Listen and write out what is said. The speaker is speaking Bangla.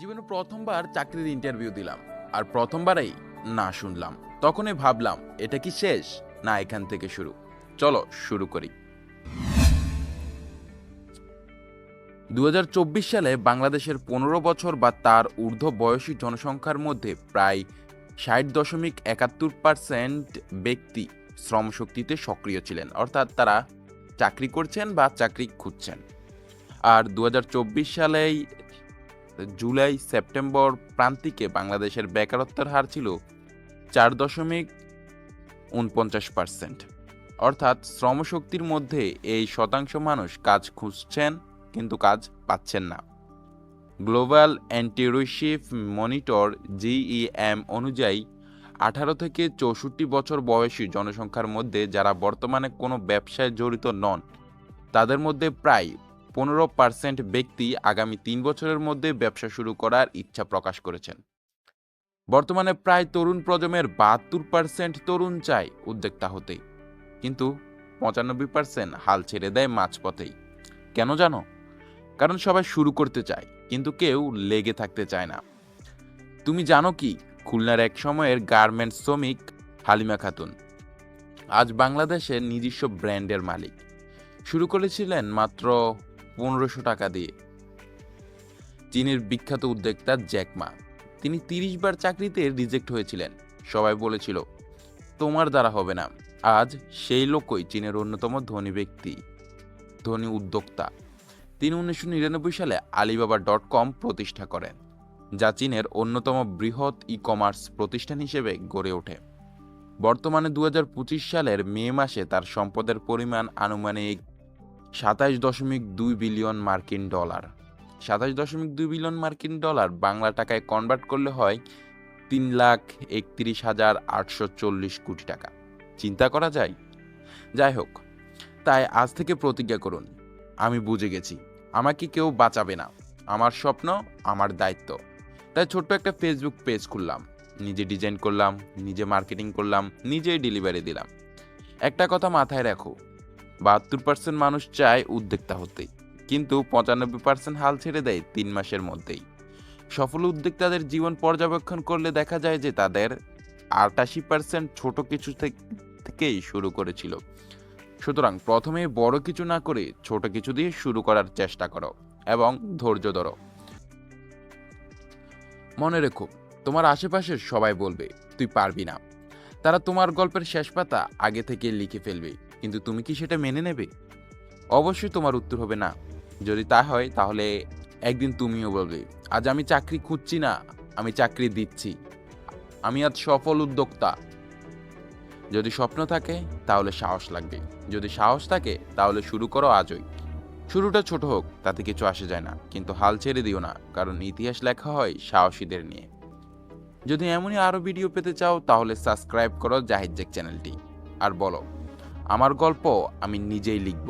জীবনে প্রথমবার চাকরির ইন্টারভিউ দিলাম। আর প্রথমবারেই না শুনলাম। তখনই ভাবলাম, এটা কি শেষ? না, এখান থেকে শুরু। চলো, শুরু করি। দু হাজার চব্বিশ সালে বাংলাদেশের পনেরো বছর বা তার ঊর্ধ্ব বয়সী জনসংখ্যার মধ্যে প্রায় ষাট দশমিক একাত্তর পার্সেন্ট ব্যক্তি শ্রমশক্তিতে সক্রিয় ছিলেন। অর্থাৎ তারা চাকরি করছেন বা চাকরি খুঁজছেন। আর দু হাজার চব্বিশ সালেই জুলাই, সেপ্টেম্বর প্রান্তিকে বাংলাদেশের বেকারত্বের হার ছিল চার দশমিক উনপঞ্চাশ পার্সেন্ট। অর্থাৎ শ্রমশক্তির মধ্যে এই শতাংশ মানুষ কাজ খুঁজছেন কিন্তু কাজ পাচ্ছেন না। গ্লোবাল অ্যান্টিরিশিপ মনিটর জিইএম অনুযায়ী, আঠারো থেকে চৌষট্টি বছর বয়সী জনসংখ্যার মধ্যে যারা বর্তমানে কোনো ব্যবসায় জড়িত নন, তাদের মধ্যে প্রায় পনেরো পার্সেন্ট ব্যক্তি আগামী তিন বছরের মধ্যে ব্যবসা শুরু করার ইচ্ছা প্রকাশ করেছেন। বর্তমানে প্রায় তরুণ প্রজন্মের বাহাত্তর পার্সেন্ট তরুণ চায় উদ্যোক্তা হতে কিন্তু পঁচানব্বই পার্সেন্ট হাল ছেড়ে দেয় মাঝপথেই। কেন জানো? কারণ সবাই শুরু করতে চায়, কিন্তু কেউ লেগে থাকতে চায় না। তুমি জানো কি? খুলনার এক সময়ের গার্মেন্টস শ্রমিক হালিমা খাতুন। আজ বাংলাদেশের নিজস্ব ব্র্যান্ডের মালিক। শুরু করেছিলেন মাত্র পনেরোশো টাকা দিয়ে। চীনের বিখ্যাত উদ্যোক্তা জ্যাকমা তিনি তিরিশ বার চাকরিতে রিজেক্ট হয়েছিলেন। সবাই বলেছিল, তোমার দ্বারা হবে না। আজ সেই লোকই চীনের অন্যতম ধনী ব্যক্তি। ধনী উদ্যোক্তা। তিনি উনিশশো নিরানব্বই সালে আলিবাবা ডট কম প্রতিষ্ঠা করেন, যা চীনের অন্যতম বৃহৎ ই কমার্স প্রতিষ্ঠান হিসেবে গড়ে ওঠে। বর্তমানে দু হাজার পঁচিশ সালের মে মাসে তার সম্পদের পরিমাণ আনুমানিক সাতাইশ দশমিক দুই বিলিয়ন মার্কিন ডলার। সাতাশ দশমিক দুই বিলিয়ন মার্কিন ডলার বাংলা টাকায় কনভার্ট করলে হয় তিন লাখ একত্রিশ হাজার আটশো চল্লিশ কোটি টাকা। চিন্তা করা যায়? যাই হোক, তাই আজ থেকে প্রতিজ্ঞা করুন, আমি বুঝে গেছি, আমাকে কেউ বাঁচাবে না, আমার স্বপ্ন, আমার দায়িত্ব। তাই ছোট্ট একটা ফেসবুক পেজ খুললাম, নিজে ডিজাইন করলাম, নিজে মার্কেটিং করলাম, নিজেই ডেলিভারি দিলাম। একটা কথা মাথায় রাখো বাহাত্তর পার্সেন্ট মানুষ চায় উদ্যোক্তা হতে, কিন্তু পঁচানব্বই পার্সেন্ট হাল ছেড়ে দেয় তিন মাসের মধ্যেই। সফল উদ্যোক্তাদের জীবন পর্যবেক্ষণ করলে দেখা যায় যে তাদের আটাশি পার্সেন্ট ছোট কিছু থেকে- থেকেই শুরু করেছিল। সুতরাং প্রথমে বড় কিছু না করে ছোট কিছু দিয়ে শুরু করার চেষ্টা করো এবং ধৈর্য ধরো। মনে রেখো, তোমার আশেপাশের সবাই বলবে, তুই পারবি না। তারা তোমার গল্পের শেষ পাতা আগে থেকে লিখে ফেলবে। কিন্তু তুমি কি সেটা মেনে নেবে? অবশ্যই তোমার উত্তর হবে না। যদি তা হয়, তাহলে একদিন তুমিও বলবে, আজ আমি চাকরি খুঁজছি না, আমি চাকরি দিচ্ছি। আমি আজ সফল উদ্যোক্তা। যদি স্বপ্ন থাকে, তাহলে সাহস লাগবে। যদি সাহস থাকে, তাহলে শুরু করো আজই। শুরুটা ছোট হোক, তাতে কিছু আসে যায় না। কিন্তু হাল ছেড়ে দিও না, কারণ ইতিহাস লেখা হয় সাহসীদের নিয়ে। যদি এমনই আরও ভিডিও পেতে চাও, তাহলে সাবস্ক্রাইব করো জাহিদ চ্যানেলটি। আর বলো আমার গল্প আমি নিজেই লিখব।